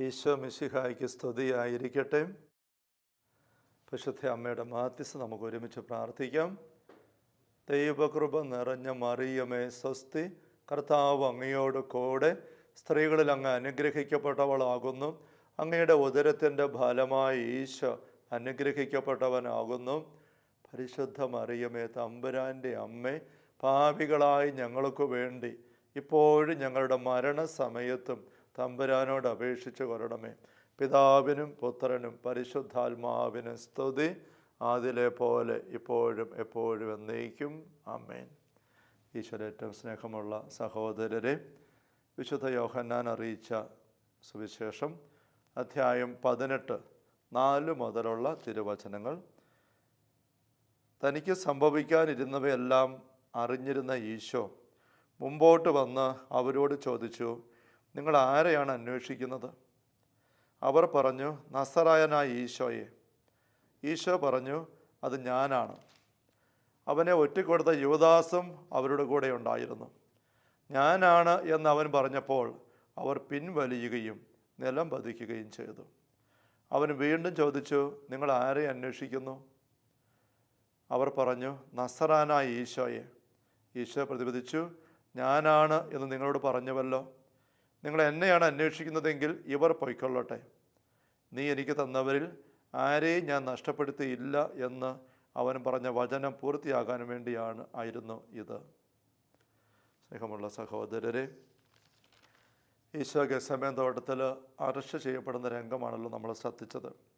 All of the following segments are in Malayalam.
ഈശോ മിശിഹായ്ക്ക് സ്തുതിയായിരിക്കട്ടെ. പരിശുദ്ധ അമ്മയുടെ മാധ്യസ്ഥ നമുക്ക് ഒരുമിച്ച് പ്രാർത്ഥിക്കാം. ദൈവകൃപ നിറഞ്ഞ മറിയമേ സ്വസ്തി. കർത്താവ് അങ്ങയോട് കൂടെ സ്ത്രീകളിൽ അങ്ങ് അനുഗ്രഹിക്കപ്പെട്ടവളാകുന്നു. അങ്ങയുടെ ഉദരത്തിന്റെ ഫലമായി ഈശോ അനുഗ്രഹിക്കപ്പെട്ടവനാകുന്നു. പരിശുദ്ധ മറിയമേ തമ്പുരാന്റെ അമ്മേ പാപികളായി ഞങ്ങൾക്ക് വേണ്ടി ഇപ്പോഴും ഞങ്ങളുടെ മരണസമയത്തും തമ്പുരാനോട് അപേക്ഷിച്ച് കൊരണമേ പിതാവിനും പുത്രനും പരിശുദ്ധാത്മാവിനും സ്തുതി അതിലെ പോലെ ഇപ്പോഴും എപ്പോഴും എന്നേക്കും. അമ്മേൻ ഈശ്വര ഏറ്റവും സ്നേഹമുള്ള സഹോദരരെ വിശുദ്ധ യോഹന്നാൻ അറിയിച്ച സുവിശേഷം അധ്യായം പതിനെട്ട് നാല് മുതലുള്ള തിരുവചനങ്ങൾ തനിക്ക് സംഭവിക്കാനിരുന്നവയെല്ലാം അറിഞ്ഞിരുന്ന ഈശോ മുമ്പോട്ട് വന്ന് അവരോട് ചോദിച്ചു നിങ്ങൾ ആരെയാണ് അന്വേഷിക്കുന്നത്? അവർ പറഞ്ഞു നസറായനായ ഈശോയെ. ഈശോ പറഞ്ഞു അത് ഞാനാണ്. അവനെ ഒറ്റക്കൊടുത്ത യുവദാസും അവരുടെ കൂടെ ഉണ്ടായിരുന്നു. ഞാനാണ് എന്ന് അവൻ പറഞ്ഞപ്പോൾ അവർ പിൻവലിയുകയും നിലം പതിക്കുകയും ചെയ്തു. അവൻ വീണ്ടും ചോദിച്ചു നിങ്ങൾ ആരെ അന്വേഷിക്കുന്നു? അവർ പറഞ്ഞു നസറാനായ ഈശോയെ. ഈശോ പ്രതിപദിച്ചു ഞാനാണ് എന്ന് നിങ്ങളോട് പറഞ്ഞുവല്ലോ. നിങ്ങൾ എന്നെയാണ് അന്വേഷിക്കുന്നതെങ്കിൽ ഇവർ പൊയ്ക്കൊള്ളട്ടെ. നീ എനിക്ക് തന്നവരിൽ ആരെയും ഞാൻ നഷ്ടപ്പെടുത്തിയില്ല എന്ന് അവൻ പറഞ്ഞ വചനം പൂർത്തിയാകാൻ വേണ്ടിയാണ് ആയിരുന്നു ഇത്. സ്നേഹമുള്ള സഹോദരരെ ഈശോ ഗസമേൻ തോട്ടത്തിൽ അറസ്റ്റ് ചെയ്യപ്പെടുന്ന രംഗമാണല്ലോ നമ്മൾ ശ്രദ്ധിച്ചത്.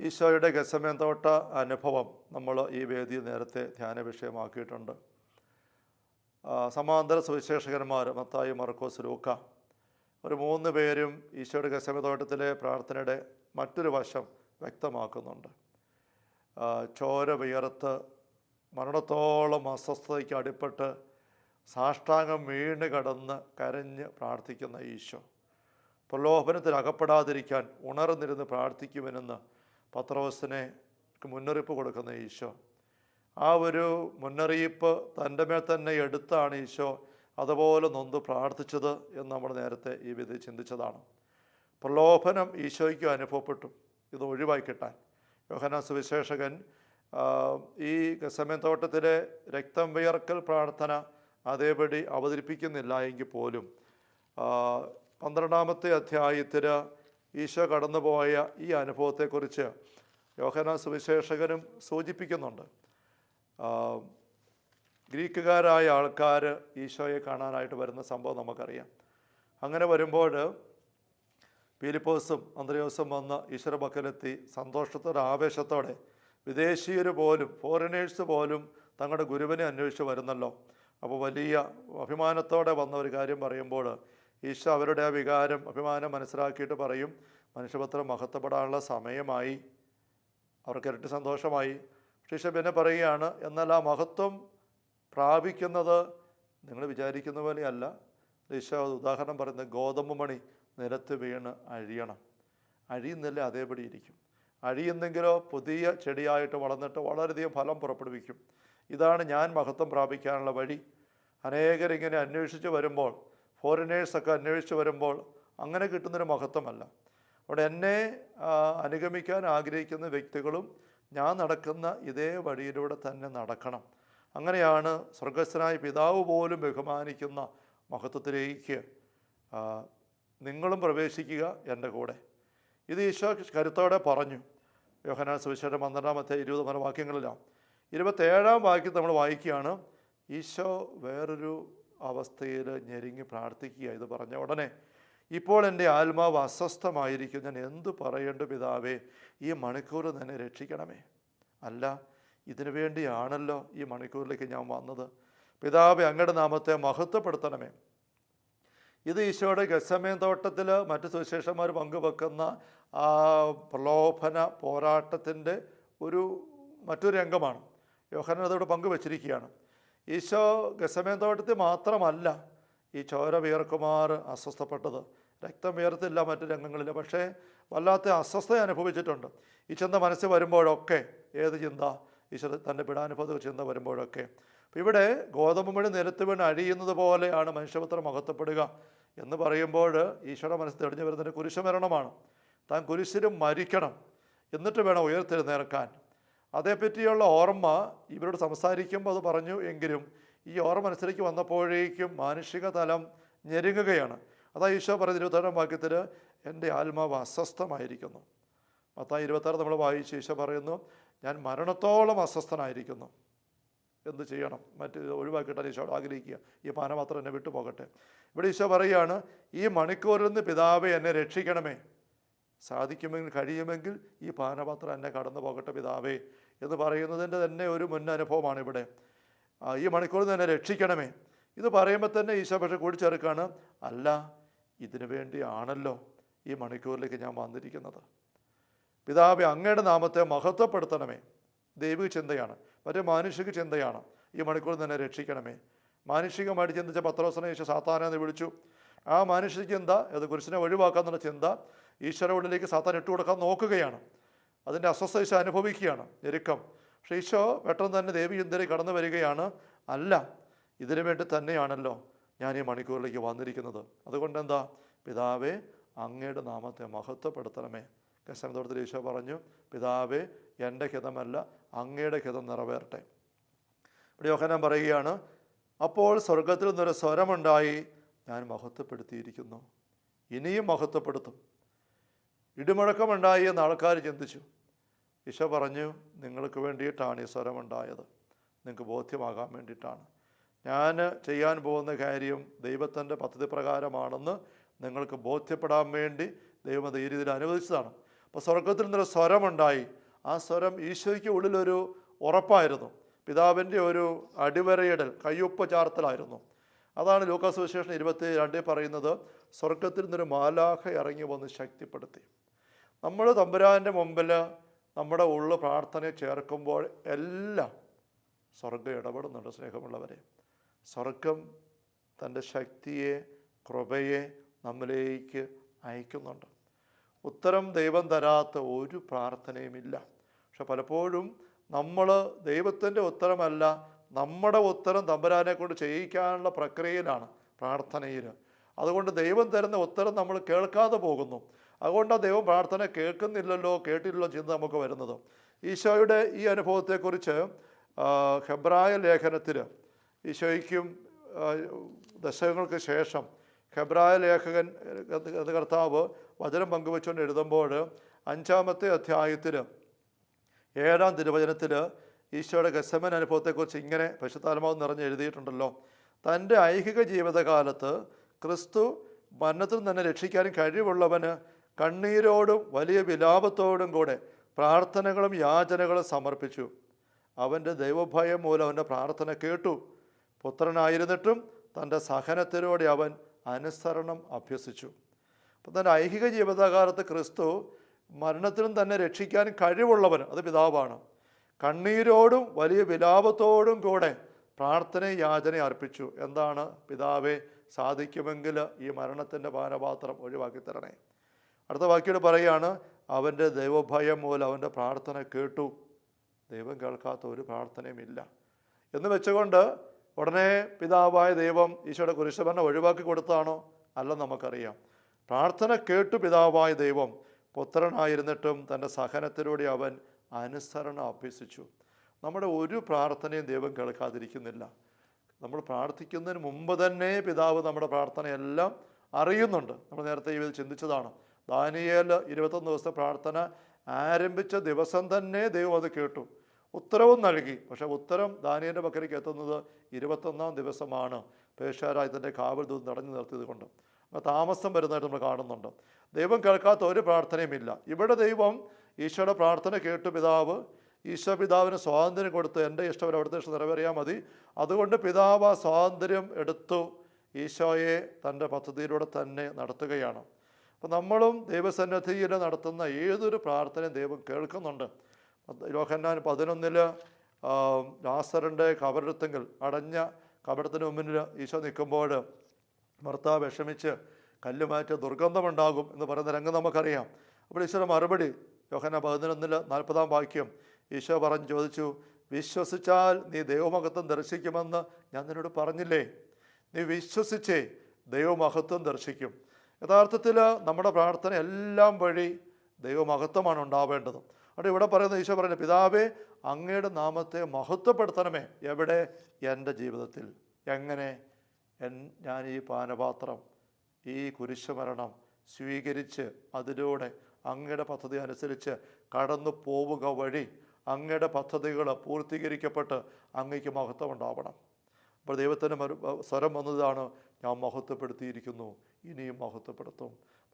ഈശോയുടെ ഗസമേന്തോട്ട അനുഭവം നമ്മൾ ഈ വേദി നേരത്തെ ധ്യാന വിഷയമാക്കിയിട്ടുണ്ട്. സമാന്തര സുവിശേഷകന്മാർ മത്തായി മർക്കോസ് ലൂക്ക ഒരു മൂന്ന് പേരും ഈശോയുടെ ഗസമ തോട്ടത്തിലെ പ്രാർത്ഥനയുടെ മറ്റൊരു വശം വ്യക്തമാക്കുന്നുണ്ട്. ചോര വിയർത്ത് മരണത്തോളം അസ്വസ്ഥതയ്ക്ക് അടിപ്പെട്ട് സാഷ്ടാംഗം വീണ് കടന്ന് കരഞ്ഞ് പ്രാർത്ഥിക്കുന്ന ഈശോ. പ്രലോഭനത്തിൽ അകപ്പെടാതിരിക്കാൻ ഉണർന്നിരുന്ന് പ്രാർത്ഥിക്കുമെന്ന് പത്രോസിനെ മുന്നറിയിപ്പ് കൊടുക്കുന്ന ഈശോ. ആ ഒരു മുന്നറിയിപ്പ് തന്റെ മേൽ തന്നെ എടുത്താണ് ഈശോ അതുപോലെ നൊന്ത് പ്രാർത്ഥിച്ചത് എന്ന് നമ്മൾ നേരത്തെ ഈ വിധി ചിന്തിച്ചതാണ്. പ്രലോഭനം ഈശോയ്ക്ക് അനുഭവപ്പെട്ടു. ഇത് ഒഴിവായി കിട്ടാൻ. യോഹന സുവിശേഷകൻ ഈ ഗസമൻ തോട്ടത്തിലെ രക്തം വിയർക്കൽ പ്രാർത്ഥന അതേപടി അവതരിപ്പിക്കുന്നില്ല എങ്കിൽ പോലും പന്ത്രണ്ടാമത്തെ അധ്യായത്തിൽ ഈശോ കടന്നുപോയ ഈ അനുഭവത്തെക്കുറിച്ച് യോഹന സുവിശേഷകനും സൂചിപ്പിക്കുന്നുണ്ട്. ഗ്രീക്കുകാരായ ആൾക്കാർ ഈശോയെ കാണാനായിട്ട് വരുന്ന സംഭവം നമുക്കറിയാം. അങ്ങനെ വരുമ്പോൾ പീലിപ്പോസും അന്ത്രയോസും വന്ന് ഈശ്വര പക്കലെത്തി സന്തോഷത്തോടെ ആവേശത്തോടെ വിദേശീയർ പോലും ഫോറിനേഴ്സ് പോലും തങ്ങളുടെ ഗുരുവിനെ അന്വേഷിച്ച് വരുന്നല്ലോ. അപ്പോൾ വലിയ അഭിമാനത്തോടെ വന്ന ഒരു കാര്യം പറയുമ്പോൾ ഈശോ അവരുടെ ആ വികാരം അഭിമാനം മനസ്സിലാക്കിയിട്ട് പറയും മനുഷ്യപത്രം മഹത്വപ്പെടാനുള്ള സമയമായി. അവർക്ക് ഇരട്ടി സന്തോഷമായി. ഈശോ പിന്നെ പറയുകയാണ് എന്നാൽ ആ മഹത്വം പ്രാപിക്കുന്നത് നിങ്ങൾ വിചാരിക്കുന്ന പോലെയല്ല ഈശോ ഉദാഹരണം പറയുന്നത് ഗോതമ്പ് മണി നിലത്ത് വീണ് അഴിയണം. അഴിയുന്നില്ല അതേപടി ഇരിക്കും. അഴിയുന്നെങ്കിലോ പുതിയ ചെടിയായിട്ട് വളർന്നിട്ട് വളരെയധികം ഫലം പുറപ്പെടുവിക്കും. ഇതാണ് ഞാൻ മഹത്വം പ്രാപിക്കാനുള്ള വഴി. അനേകരിങ്ങനെ അന്വേഷിച്ച് വരുമ്പോൾ ഫോറിനേഴ്സൊക്കെ അന്വേഷിച്ച് വരുമ്പോൾ അങ്ങനെ കിട്ടുന്നൊരു മഹത്വമല്ല. അവിടെ എന്നെ അനുഗമിക്കാൻ ആഗ്രഹിക്കുന്ന വ്യക്തികളും ഞാൻ നടക്കുന്ന ഇതേ വഴിയിലൂടെ തന്നെ നടക്കണം. അങ്ങനെയാണ് സ്വർഗസ്ഥനായ പിതാവ് പോലും ബഹുമാനിക്കുന്ന മഹത്വത്തിലേക്ക് നിങ്ങളും പ്രവേശിക്കുക എന്റെ കൂടെ. ഇത് ഈശോ കരുത്തോടെ പറഞ്ഞു. യോഹനാൻ സുവിശേഷം പന്ത്രണ്ടാമത്തെ ഇരുപത് മുതൽ വാക്യങ്ങളിലാണ്. ഇരുപത്തേഴാം വാക്യം നമ്മൾ വായിക്കുകയാണ് ഈശോ വേറൊരു അവസ്ഥയിൽ ഞെരുങ്ങി പ്രാർത്ഥിക്കുക ഇത് പറഞ്ഞ ഉടനെ ഇപ്പോൾ എന്റെ ആത്മാവ് അസ്വസ്ഥമായിരിക്കും. ഞാൻ എന്തു പറയേണ്ടു പിതാവേ? ഈ മണിക്കൂർ തന്നെ രക്ഷിക്കണമേ. അല്ല ഇതിനു വേണ്ടിയാണല്ലോ ഈ മണിക്കൂറിലേക്ക് ഞാൻ വന്നത്. പിതാവെ അങ്ങയുടെ നാമത്തെ മഹത്വപ്പെടുത്തണമേ. ഇത് ഈശോയുടെ ഗസമേൻ തോട്ടത്തിൽ മറ്റ് സുവിശേഷന്മാർ പങ്കുവെക്കുന്ന ആ പ്രലോഭന പോരാട്ടത്തിന്റെ ഒരു മറ്റൊരു രംഗമാണ്. യോഹനൻ പങ്കുവച്ചിരിക്കുകയാണ്. ഈശോ ഗസമേൻ തോട്ടത്തിൽ മാത്രമല്ല ഈ ചോര വിയർക്കുമാർ അസ്വസ്ഥപ്പെട്ടത്. രക്തം വിയർത്തില്ല മറ്റു രംഗങ്ങളിൽ പക്ഷേ വല്ലാത്ത അസ്വസ്ഥത അനുഭവിച്ചിട്ടുണ്ട്. ഈ ചിന്ത മനസ്സിൽ വരുമ്പോഴൊക്കെ ഏത് ചിന്ത? ഈശ്വര തന്റെ പിടാനുഭവ ചിന്ത വരുമ്പോഴൊക്കെ. അപ്പോൾ ഇവിടെ ഗോതമ്പ് മണി നിരത്ത് വീണ് അഴിയുന്നത് പോലെയാണ് മനുഷ്യപുത്രം മഹത്വപ്പെടുക എന്ന് പറയുമ്പോൾ ഈശ്വര മനസ്സ് തെളിഞ്ഞു വരുന്നതിന് കുരിശുമരണമാണ്. താൻ കുരിശിലും മരിക്കണം. എന്നിട്ട് വേണം ഉയർത്തെഴുന്നേൽക്കാൻ. അതേപ്പറ്റിയുള്ള ഓർമ്മ ഇവരോട് സംസാരിക്കുമ്പോൾ അത് പറഞ്ഞു എങ്കിലും ഈ ഓർമ്മ മനസ്സിലേക്ക് വന്നപ്പോഴേക്കും മാനുഷിക തലം ഞെരുങ്ങുകയാണ്. അതാ ഈശോ പറഞ്ഞ ഇരുപത്തേഴാം വാക്യത്തിൽ എന്റെ ആത്മാവ് അസ്വസ്ഥമായിരിക്കുന്നു. മത്തായി ഇരുപത്താറ് നമ്മൾ വായിച്ച് ഈശോ പറയുന്നു ഞാൻ മരണത്തോളം അസ്വസ്ഥനായിരിക്കുന്നു. എന്ത് ചെയ്യണം? മറ്റ് ഒഴിവാക്കിയിട്ടാണ് ഈശോ ആഗ്രഹിക്കുക. ഈ പാനപാത്രം എന്നെ വിട്ടുപോകട്ടെ. ഇവിടെ ഈശോ പറയുകയാണ് ഈ മണിക്കൂറിൽ നിന്ന് പിതാവെ എന്നെ രക്ഷിക്കണമേ. സാധിക്കുമെങ്കിൽ കഴിയുമെങ്കിൽ ഈ പാനപാത്രം എന്നെ കടന്നു പോകട്ടെ പിതാവേ എന്ന് പറയുന്നതിന്റെ തന്നെ ഒരു മുൻ അനുഭവമാണ് ഇവിടെ ഈ മണിക്കൂറിൽ എന്നെ രക്ഷിക്കണമേ. ഇത് പറയുമ്പോൾ തന്നെ ഈശോ പക്ഷെ കൂടിച്ചേർക്കാണ്. അല്ല ഇതിനു വേണ്ടിയാണല്ലോ ഈ മണിക്കൂറിലേക്ക് ഞാൻ വന്നിരിക്കുന്നത്. പിതാവെ അങ്ങയുടെ നാമത്തെ മഹത്വപ്പെടുത്തണമേ. ദൈവിക ചിന്തയാണ് മറ്റേ മാനുഷിക ചിന്തയാണ് ഈ മണിക്കൂറിൽ തന്നെ രക്ഷിക്കണമേ. മാനുഷികമായിട്ട് ചിന്തിച്ച പത്രോസനെ യേശു സാത്താനെന്ന് വിളിച്ചു. ആ മാനുഷിക ചിന്ത അത് കുരിശിനെ ഒഴിവാക്കാന്നുള്ള ചിന്ത ഈശ്വര ഉള്ളിലേക്ക് സാത്താൻ ഇട്ട് കൊടുക്കാൻ നോക്കുകയാണ്. അതിന്റെ അസ്വസ്ഥ ഈശോ അനുഭവിക്കുകയാണ്. ഞെരുക്കം. പക്ഷേ ഈശോ പെട്ടെന്ന് തന്നെ ദേവി ഇന്ദ്രി കടന്നു വരികയാണ്. അല്ല ഇതിനു വേണ്ടി തന്നെയാണല്ലോ ഞാൻ ഈ മണിക്കൂറിലേക്ക് വന്നിരിക്കുന്നത്. അതുകൊണ്ട് എന്താ? പിതാവേ അങ്ങയുടെ നാമത്തെ മഹത്വപ്പെടുത്തണമേ. കശമത്തോടത്തിൽ ഈശോ പറഞ്ഞു പിതാവേ എന്റെ ഹിതമല്ല അങ്ങയുടെ ഹിതം നിറവേറട്ടെ. ഇവിടെ യോഹനം പറയുകയാണ് അപ്പോൾ സ്വർഗത്തിൽ നിന്നൊരു സ്വരമുണ്ടായി ഞാൻ മഹത്വപ്പെടുത്തിയിരിക്കുന്നു. ഇനിയും മഹത്വപ്പെടുത്തും. ഇടിമുഴക്കമുണ്ടായി എന്ന് ആൾക്കാർ ചിന്തിച്ചു. ഈശോ പറഞ്ഞു നിങ്ങൾക്ക് വേണ്ടിയിട്ടാണ് ഈ സ്വരമുണ്ടായത് നിങ്ങൾക്ക് ബോധ്യമാകാൻ വേണ്ടിയിട്ടാണ്. ഞാൻ ചെയ്യാൻ പോകുന്ന കാര്യം ദൈവത്തിന്റെ പദ്ധതി പ്രകാരമാണെന്ന് നിങ്ങൾക്ക് ബോധ്യപ്പെടാൻ വേണ്ടി ദൈവം ഈ രീതിയിൽ അനുവദിച്ചതാണ്. അപ്പോൾ സ്വർഗത്തിൽ നിന്നൊരു സ്വരമുണ്ടായി. ആ സ്വരം ഈശോയ്ക്ക് ഉള്ളിലൊരു ഉറപ്പായിരുന്നു. പിതാവിന്റെ ഒരു അടിവരയിടൽ കയ്യൊപ്പ് ചാർത്തലായിരുന്നു. അതാണ് ലൂക്കാസ് വിശേഷം ഇരുപത്തി രണ്ടിൽ പറയുന്നത് സ്വർഗത്തിൽ നിന്നൊരു മാലാഖ ഇറങ്ങി വന്ന് ശക്തിപ്പെടുത്തി. നമ്മൾ തമ്പുരാന്റെ മുമ്പിൽ നമ്മുടെ ഉള്ളു പ്രാർത്ഥനയെ ചേർക്കുമ്പോൾ എല്ലാം സ്വർഗം ഇടപെടുന്നുണ്ട് സ്നേഹമുള്ളവരെ. സ്വർഗം തന്റെ ശക്തിയെ കൃപയെ നമ്മിലേക്ക് അയക്കുന്നുണ്ട്. ഉത്തരം ദൈവം തരാത്ത ഒരു പ്രാർത്ഥനയുമില്ല പക്ഷെ പലപ്പോഴും നമ്മൾ ദൈവത്തിന്റെ ഉത്തരമല്ല നമ്മുടെ ഉത്തരം തമ്പുരാനെ കൊണ്ട് ചെയ്യിക്കാനുള്ള പ്രക്രിയയിലാണ് പ്രാർത്ഥനയിൽ അതുകൊണ്ട് ദൈവം തരുന്ന ഉത്തരം നമ്മൾ കേൾക്കാതെ പോകുന്നു. അതുകൊണ്ടാണ് ദൈവം പ്രാർത്ഥന കേൾക്കുന്നില്ലല്ലോ കേട്ടില്ലല്ലോ ചിന്ത നമുക്ക് വരുന്നത്. ഈശോയുടെ ഈ അനുഭവത്തെക്കുറിച്ച് ഹെബ്രായ ലേഖനത്തിൽ ഈശോയ്ക്കും ദശകങ്ങൾക്ക് ശേഷം ഹെബ്രായ ലേഖകൻ കർത്താവ് വചനം പങ്കുവെച്ചുകൊണ്ട് എഴുതുമ്പോൾ അഞ്ചാമത്തെ അധ്യായത്തിൽ ഏഴാം തിരുവചനത്തിൽ ഈശോയുടെ ഗസമൻ അനുഭവത്തെക്കുറിച്ച് ഇങ്ങനെ പശുത്താലമാവ് നിറഞ്ഞ് എഴുതിയിട്ടുണ്ടല്ലോ. തന്റെ ഐഹിക ജീവിതകാലത്ത് ക്രിസ്തു മരണത്തിൽ തന്നെ രക്ഷിക്കാനും കഴിവുള്ളവന് കണ്ണീരോടും വലിയ വിലാപത്തോടും കൂടെ പ്രാർത്ഥനകളും യാചനകളും സമർപ്പിച്ചു. അവന്റെ ദൈവഭയം മൂലം അവന്റെ പ്രാർത്ഥന കേട്ടു. പുത്രനായിരുന്നിട്ടും തന്റെ സഹനത്തിലൂടെ അവൻ അനുസരണം അഭ്യസിച്ചു. അപ്പം തന്റെ ഐഹിക ജീവിതകാലത്ത് ക്രിസ്തു മരണത്തിനും തന്നെ രക്ഷിക്കാൻ കഴിവുള്ളവൻ അത് പിതാവാണ്. കണ്ണീരോടും വലിയ വിലാപത്തോടും കൂടെ പ്രാർത്ഥനയും യാചന അർപ്പിച്ചു. എന്താണ്? പിതാവെ സാധിക്കുമെങ്കിൽ ഈ മരണത്തിന്റെ പാനപാത്രം ഒഴിവാക്കി തരണേ അടുത്ത വാക്യോട് പറയുകയാണ് അവന്റെ ദൈവഭയം മൂലം അവന്റെ പ്രാർത്ഥന കേട്ടു. ദൈവം കേൾക്കാത്ത ഒരു പ്രാർത്ഥനയും ഇല്ല. എന്ന് വെച്ചുകൊണ്ട് ഉടനെ പിതാവായ ദൈവം ഈശോയുടെ കുരിശമരണം ഒഴിവാക്കി കൊടുത്താണോ അല്ല നമുക്കറിയാം. പ്രാർത്ഥന കേട്ടു പിതാവായ ദൈവം. പുത്രനായിരുന്നിട്ടും തന്റെ സഹനത്തിലൂടെ അവൻ അനുസരണം അഭ്യസിച്ചു. നമ്മുടെ ഒരു പ്രാർത്ഥനയും ദൈവം കേൾക്കാതിരിക്കുന്നില്ല. നമ്മൾ പ്രാർത്ഥിക്കുന്നതിന് മുമ്പ് തന്നെ പിതാവ് നമ്മുടെ പ്രാർത്ഥനയെല്ലാം അറിയുന്നുണ്ട്. നമ്മൾ നേരത്തെ ഇതിൽ ചിന്തിച്ചതാണ്. ദാനിയേൽ ഇരുപത്തൊന്ന് ദിവസത്തെ പ്രാർത്ഥന ആരംഭിച്ച ദിവസം തന്നെ ദൈവം അത് കേട്ടു. ഉത്തരവും നൽകി. പക്ഷേ ഉത്തരം ദാനിയന്റെ പക്കലേക്ക് എത്തുന്നത് ഇരുപത്തൊന്നാം ദിവസമാണ്. പേശാരായത്തിന്റെ കാവൽ ദൂത് നടഞ്ഞു നിർത്തിയത് കൊണ്ട്. താമസം വരുന്നതായിട്ട് നമ്മൾ കാണുന്നുണ്ട്. ദൈവം കേൾക്കാത്ത ഒരു പ്രാർത്ഥനയുമില്ല ഇവിടെ ദൈവം ഈശോയുടെ പ്രാർത്ഥന കേട്ടു പിതാവ്. ഈശോ പിതാവിന് സ്വാതന്ത്ര്യം കൊടുത്ത് എന്റെ ഇഷ്ടം അവിടുത്തെ ഇഷ്ടം നിറവേറിയാൽ മതി. അതുകൊണ്ട് പിതാവ് ആ സ്വാതന്ത്ര്യം എടുത്തു. ഈശോയെ തന്റെ പദ്ധതിയിലൂടെ തന്നെ നടത്തുകയാണ്. അപ്പം നമ്മളും ദൈവസന്നദ്ധിയിൽ നടത്തുന്ന ഏതൊരു പ്രാർത്ഥനയും ദൈവം കേൾക്കുന്നുണ്ട്. യോഹന്നാൻ പതിനൊന്നിൽ ലാസറിന്റെ കബറെടുത്തെങ്കിൽ അടഞ്ഞ കബറത്തിന് മുമ്പിൽ ഈശോ നിൽക്കുമ്പോൾ ഭർത്താവ് വിഷമിച്ച് കല്ലുമാറ്റ് ദുർഗന്ധമുണ്ടാകും എന്ന് പറയുന്ന രംഗം നമുക്കറിയാം. അപ്പോൾ ഈശോയുടെ മറുപടി യോഹന പതിനൊന്നിൽ നാൽപ്പതാം വാക്യം ഈശോ പറഞ്ഞു ചോദിച്ചു വിശ്വസിച്ചാൽ നീ ദൈവമഹത്വം ദർശിക്കുമെന്ന് ഞാൻ നിന്നോട് പറഞ്ഞില്ലേ? നീ വിശ്വസിച്ചേ ദൈവമഹത്വം ദർശിക്കും. യഥാർത്ഥത്തിൽ നമ്മുടെ പ്രാർത്ഥന എല്ലാം വഴി ദൈവമഹത്വമാണ് ഉണ്ടാവേണ്ടത്. അവിടെ ഇവിടെ പറയുന്ന ഈശോ പറയുന്നത് പിതാവേ അങ്ങയുടെ നാമത്തെ മഹത്വപ്പെടുത്തണമേ. എവിടെ? എന്റെ ജീവിതത്തിൽ. എങ്ങനെ? എൻ ഞാൻ ഈ പാനപാത്രം ഈ കുരിശുമരണം സ്വീകരിച്ച് അതിലൂടെ അങ്ങയുടെ പദ്ധതി അനുസരിച്ച് കടന്നു പോവുക വഴി അങ്ങയുടെ പദ്ധതികൾ പൂർത്തീകരിക്കപ്പെട്ട് അങ്ങയ്ക്ക് മഹത്വം ഉണ്ടാവണം. അപ്പോൾ ദൈവത്തിന്റെ സ്വരം വന്നതാണ് ഞാൻ മഹത്വപ്പെടുത്തിയിരിക്കുന്നു ഇനിയും മഹത്വപ്പെടുത്തും.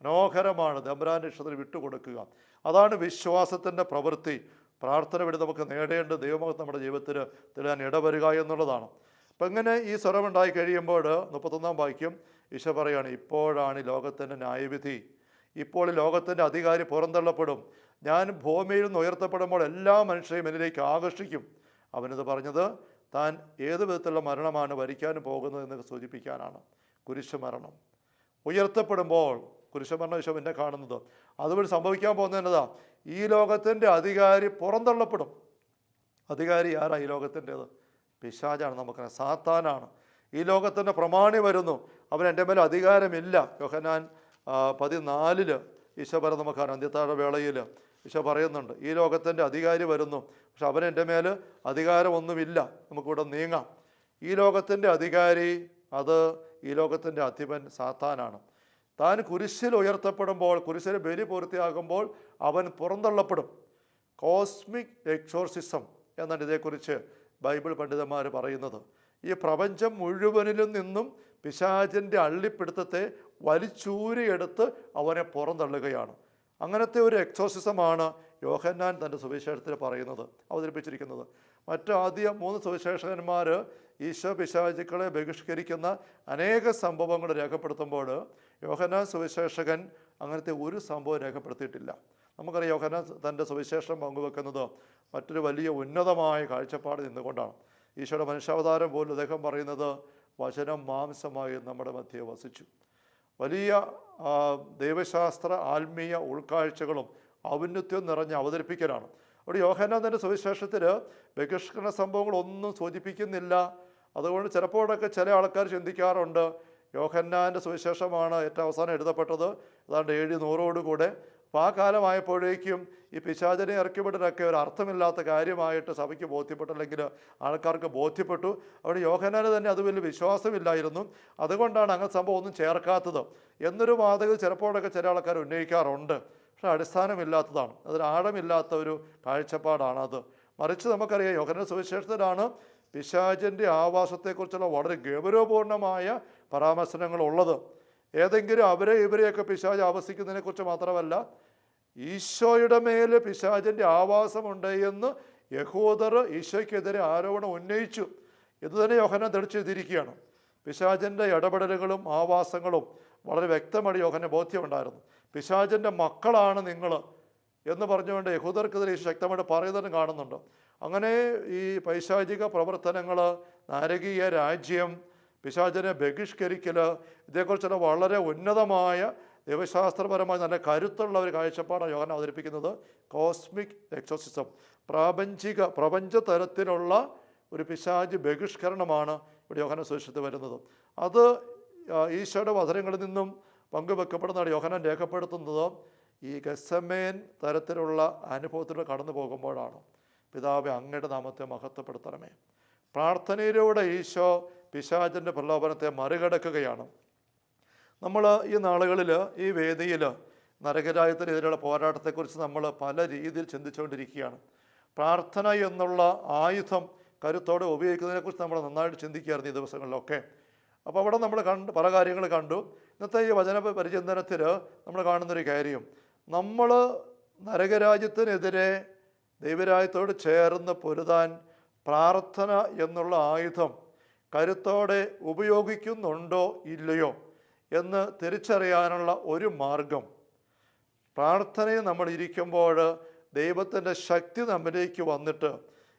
മനോഹരമാണ് ദമ്പരാന്റെ ഇഷ്ടത്തിന് വിട്ടുകൊടുക്കുക. അതാണ് വിശ്വാസത്തിന്റെ പ്രവൃത്തി. പ്രാർത്ഥന വഴി നമുക്ക് നേടേണ്ട ദൈവമഹത്വം നമ്മുടെ ജീവിതത്തിൽ തെളിയാൻ ഇടവരിക എന്നുള്ളതാണ്. അപ്പം ഇങ്ങനെ ഈ സ്വരമുണ്ടായി കഴിയുമ്പോൾ മുപ്പത്തൊന്നാം വാക്യം ഈശോ പറയാണ് ഇപ്പോഴാണ് ലോകത്തിന്റെ ന്യായവിധി. ഇപ്പോൾ ലോകത്തിന്റെ അധികാരി പുറന്തള്ളപ്പെടും. ഞാൻ ഭൂമിയിൽ നിന്ന് ഉയർത്തപ്പെടുമ്പോൾ എല്ലാ മനുഷ്യരെയും എന്നിലേക്ക് ആകർഷിക്കും. അവനത് പറഞ്ഞത് താൻ ഏത് വിധത്തിലുള്ള മരണമാണ് വരിക്കാനും പോകുന്നതെന്ന് സൂചിപ്പിക്കാനാണ് കുരിശുമരണം. ഉയർത്തപ്പെടുമ്പോൾ കുരിശുമരണ എന്നെ കാണുന്നത് അതുവഴി സംഭവിക്കാൻ പോകുന്നത് എന്നതാ? ഈ ലോകത്തിന്റെ അധികാരി പുറന്തള്ളപ്പെടും. അധികാരി ആരാ ഈ ലോകത്തിന്റെത്? പിശാചാണ് നമുക്കറിയാം. സാത്താനാണ്. ഈ ലോകത്തിന്റെ പ്രമാണി വരുന്നു. അവൻ എന്റെ മേലെ അധികാരമില്ല. യോഹനാൻ പതിനാലിൽ ഈശോപരം നമുക്കറിയാം അന്ത്യത്താഴ വേളയിൽ ഈശോ പറയുന്നുണ്ട് ഈ ലോകത്തിന്റെ അധികാരി വരുന്നു പക്ഷെ അവൻ എന്റെ മേൽ അധികാരമൊന്നുമില്ല. നമുക്കിവിടെ നീങ്ങാം. ഈ ലോകത്തിന്റെ അധികാരി അത് ഈ ലോകത്തിന്റെ അധിപൻ സാത്താനാണ്. താൻ കുരിശിൽ ഉയർത്തപ്പെടുമ്പോൾ കുരിശിൽ ബലി പൂർത്തിയാകുമ്പോൾ അവൻ പുറന്തള്ളപ്പെടും. കോസ്മിക് എക്സോർസിസം എന്നാണ് ഇതേക്കുറിച്ച് ബൈബിൾ പണ്ഡിതന്മാർ പറയുന്നത്. ഈ പ്രപഞ്ചം മുഴുവനിലും നിന്നും പിശാചിന്റെ അള്ളിപ്പിടുത്തത്തെ വലിച്ചൂരിയെടുത്ത് അവനെ പുറന്തള്ളുകയാണ്. അങ്ങനത്തെ ഒരു എക്സോസിസമാണ് യോഹന്നാൻ തന്റെ സുവിശേഷത്തിൽ പറയുന്നത് അവതരിപ്പിച്ചിരിക്കുന്നത്. മറ്റു ആദ്യ മൂന്ന് സുവിശേഷകന്മാർ ഈശോ പിശാചുക്കളെ ബഹിഷ്കരിക്കുന്ന അനേക സംഭവങ്ങൾ രേഖപ്പെടുത്തുമ്പോൾ യോഹന്നാൻ സുവിശേഷകൻ അങ്ങനത്തെ ഒരു സംഭവം രേഖപ്പെടുത്തിയിട്ടില്ല. നമുക്കറിയാം യോഹന്നാൻ തന്റെ സുവിശേഷം പങ്കുവെക്കുന്നത് മറ്റൊരു വലിയ ഉന്നതമായ കാഴ്ചപ്പാട് നിന്നുകൊണ്ടാണ്. ഈശോയുടെ മനുഷ്യാവതാരം പോലും അദ്ദേഹം പറയുന്നത് വചനം മാംസമായി നമ്മുടെ മധ്യേ വസിച്ചു. വലിയ ദൈവശാസ്ത്ര ആത്മീയ ഉൾക്കാഴ്ചകളും ഔന്നത്യം നിറഞ്ഞ അവതരിപ്പിക്കലാണ്. അവിടെ യോഹനാഥന്റെ സുവിശേഷത്തിൽ ബഹിഷ്കരണ സംഭവങ്ങളൊന്നും സൂചിപ്പിക്കുന്നില്ല. അതുകൊണ്ട് ചിലപ്പോഴൊക്കെ ചില ആൾക്കാർ ചിന്തിക്കാറുണ്ട്. യോഹന്നാന്റെ സുവിശേഷമാണ് ഏറ്റവും അവസാനം എഴുതപ്പെട്ടത്. ഏതാണ്ട് ഏഴ് നൂറോടുകൂടെ അപ്പോൾ ആ കാലമായപ്പോഴേക്കും ഈ പിശാചനെ ഇറക്കിവിടലൊക്കെ ഒരു അർത്ഥമില്ലാത്ത കാര്യമായിട്ട് സഭയ്ക്ക് ബോധ്യപ്പെട്ടല്ലെങ്കിൽ ആൾക്കാർക്ക് ബോധ്യപ്പെട്ടു. അവിടെ യോഹനാന് തന്നെ അത് വലിയ വിശ്വാസമില്ലായിരുന്നു. അതുകൊണ്ടാണ് അങ്ങനെ സംഭവം ഒന്നും ചേർക്കാത്തത്. എന്നൊരു വാദഗതി ചിലപ്പോഴൊക്കെ ചില ആൾക്കാർ ഉന്നയിക്കാറുണ്ട്. പക്ഷെ അടിസ്ഥാനമില്ലാത്തതാണ്. അതൊരു ആഴമില്ലാത്ത ഒരു കാഴ്ചപ്പാടാണത്. മറിച്ച് നമുക്കറിയാം യോഹന സുവിശേഷത്തിലാണ് പിശാചിന്റെ ആവാസത്തെക്കുറിച്ചുള്ള വളരെ ഗൗരവപൂർണമായ പരാമർശനങ്ങൾ ഉള്ളത് ഏതെങ്കിലും അവരെ ഇവരെയൊക്കെ പിശാജ് ആവസിക്കുന്നതിനെക്കുറിച്ച് മാത്രമല്ല ഈശോയുടെ മേൽ പിശാജിന്റെ ആവാസമുണ്ട് എന്ന് യഹൂദർ ഈശോയ്ക്കെതിരെ ആരോപണം ഉന്നയിച്ചു. ഇത് തന്നെ യോഹന തെളിച്ചെഴുതിയിരിക്കുകയാണ് പിശാജിന്റെ ഇടപെടലുകളും ആവാസങ്ങളും വളരെ വ്യക്തമായി യോഹന ബോധ്യമുണ്ടായിരുന്നു. പിശാജിന്റെ മക്കളാണ് നിങ്ങൾ എന്ന് പറഞ്ഞുകൊണ്ട് യഹൂദർക്കെതിരെ ശക്തമായിട്ട് പറയുന്നതും കാണുന്നുണ്ട്. അങ്ങനെ ഈ പൈശാചിക പ്രവർത്തനങ്ങൾ നാരകീയ രാജ്യം പിശാചിനെ ബഹിഷ്കരിക്കൽ ഇതേക്കുറിച്ചുള്ള വളരെ ഉന്നതമായ ദൈവശാസ്ത്രപരമായ നല്ല കരുത്തുള്ള ഒരു കാഴ്ചപ്പാടാണ് യോഹന അവതരിപ്പിക്കുന്നത്. Cosmic exorcism. പ്രാപഞ്ചിക പ്രപഞ്ച തരത്തിലുള്ള ഒരു പിശാജ് ബഹിഷ്കരണമാണ് ഇവിടെ യോഹന സുരക്ഷിത് വരുന്നത്. അത് ഈശോയുടെ വചനങ്ങളിൽ നിന്നും പങ്കുവെക്കപ്പെടുന്നതാണ് യോഹനൻ രേഖപ്പെടുത്തുന്നത്. ഈ ഗസമേൻ തരത്തിലുള്ള അനുഭവത്തിലൂടെ കടന്നു പോകുമ്പോഴാണ്. പിതാവ് അങ്ങയുടെ നാമത്തെ മഹത്വപ്പെടുത്തണമേ. പ്രാർത്ഥനയിലൂടെ ഈശോ പിശാചിന്റെ പ്രലോഭനത്തെ മറികടക്കുകയാണ്. നമ്മൾ ഈ നാളുകളിൽ ഈ വേദിയിൽ നരകരാജ്യത്തിനെതിരെയുള്ള പോരാട്ടത്തെക്കുറിച്ച് നമ്മൾ പല രീതിയിൽ ചിന്തിച്ചുകൊണ്ടിരിക്കുകയാണ്. പ്രാർത്ഥന എന്നുള്ള ആയുധം കരുത്തോടെ ഉപയോഗിക്കുന്നതിനെക്കുറിച്ച് നമ്മൾ നന്നായിട്ട് ചിന്തിക്കുകയായിരുന്നു ഈ ദിവസങ്ങളിലൊക്കെ. അപ്പോൾ അവിടെ നമ്മൾ കണ്ട് പല കാര്യങ്ങൾ കണ്ടു. ഇന്നത്തെ ഈ വചന പരിചിന്തനത്തിൽ നമ്മൾ കാണുന്നൊരു കാര്യം. നമ്മൾ നരകരാജ്യത്തിനെതിരെ ദൈവരാജ്യത്തോട് ചേർന്ന് പൊരുതാൻ പ്രാർത്ഥന എന്നുള്ള ആയുധം കരുത്തോടെ ഉപയോഗിക്കുന്നുണ്ടോ ഇല്ലയോ എന്ന് തിരിച്ചറിയാനുള്ള ഒരു മാർഗം. പ്രാർത്ഥനയിൽ നമ്മൾ ഇരിക്കുമ്പോൾ ദൈവത്തിന്റെ ശക്തി നമ്മിലേക്ക് വന്നിട്ട്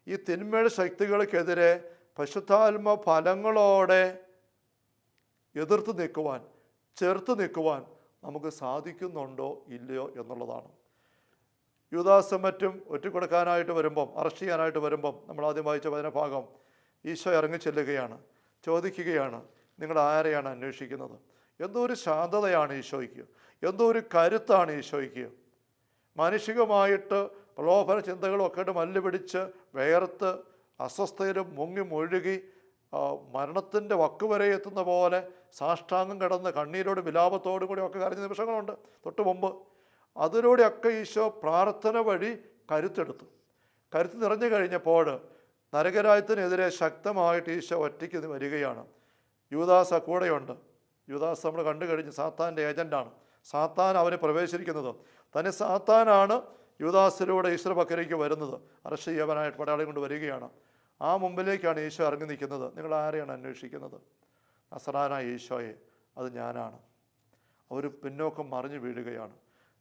ഈ തിന്മയുടെ ശക്തികൾക്കെതിരെ പശുദ്ധാത്മ ഫലങ്ങളോടെ എതിർത്ത് നിൽക്കുവാൻ ചെറുത്ത് നിൽക്കുവാൻ നമുക്ക് സാധിക്കുന്നുണ്ടോ ഇല്ലയോ എന്നുള്ളതാണ്. യുദാസം മറ്റും കൊടുക്കാനായിട്ട് വരുമ്പം അറസ്റ്റ് ചെയ്യാനായിട്ട് വരുമ്പം നമ്മൾ ആദ്യം വായിച്ച വചനഭാഗം ഈശോ ഇറങ്ങി ചെല്ലുകയാണ് ചോദിക്കുകയാണ് നിങ്ങൾ ആരെയാണ് അന്വേഷിക്കുന്നത്? എന്തോ ഒരു ശാന്തതയാണ് ഈശോയ്ക്ക് എന്തോ ഒരു കരുത്താണ് ഈശോയ്ക്ക്. മാനുഷികമായിട്ട് പ്രലോഭന ചിന്തകളൊക്കെ ആയിട്ട് മല്ല് പിടിച്ച് വേർത്ത് അസ്വസ്ഥയിലും മുങ്ങി മുഴുകി മരണത്തിന്റെ വക്കുവരെ എത്തുന്ന പോലെ സാഷ്ടാംഗം കിടന്ന് കണ്ണീരോട് വിലാപത്തോടും കൂടി ഒക്കെ കരഞ്ഞ നിമിഷങ്ങളുണ്ട്. തൊട്ട് മുമ്പ് അതിലൂടെയൊക്കെ ഈശോ പ്രാർത്ഥന വഴി കരുത്തെടുത്തു. കരുത്ത് നിറഞ്ഞു കഴിഞ്ഞപ്പോൾ നരകരാജ്യത്തിനെതിരെ ശക്തമായിട്ട് ഈശോ ഒറ്റയ്ക്ക് വരികയാണ്. യുവദാസ കൂടെയുണ്ട്. യുവദാസ് നമ്മൾ കണ്ടു കഴിഞ്ഞ് സാത്താന്റെ ഏജന്റാണ്. സാത്താൻ അവനെ പ്രവേശിക്കുന്നത് തന്നെ സാത്താനാണ് യുവദാസിലൂടെ ഈശ്വര പക്കലേക്ക് വരുന്നത്. അറസ്റ്റ് ചെയ്യവനായിട്ട് പടയാളി കൊണ്ട് വരികയാണ്. ആ മുമ്പിലേക്കാണ് ഈശോ ഇറങ്ങി നിൽക്കുന്നത്. നിങ്ങൾ ആരെയാണ് അന്വേഷിക്കുന്നത്? നസറാനായ ഈശോയെ. അത് ഞാനാണ്. അവർ പിന്നോക്കം മറിഞ്ഞു വീഴുകയാണ്.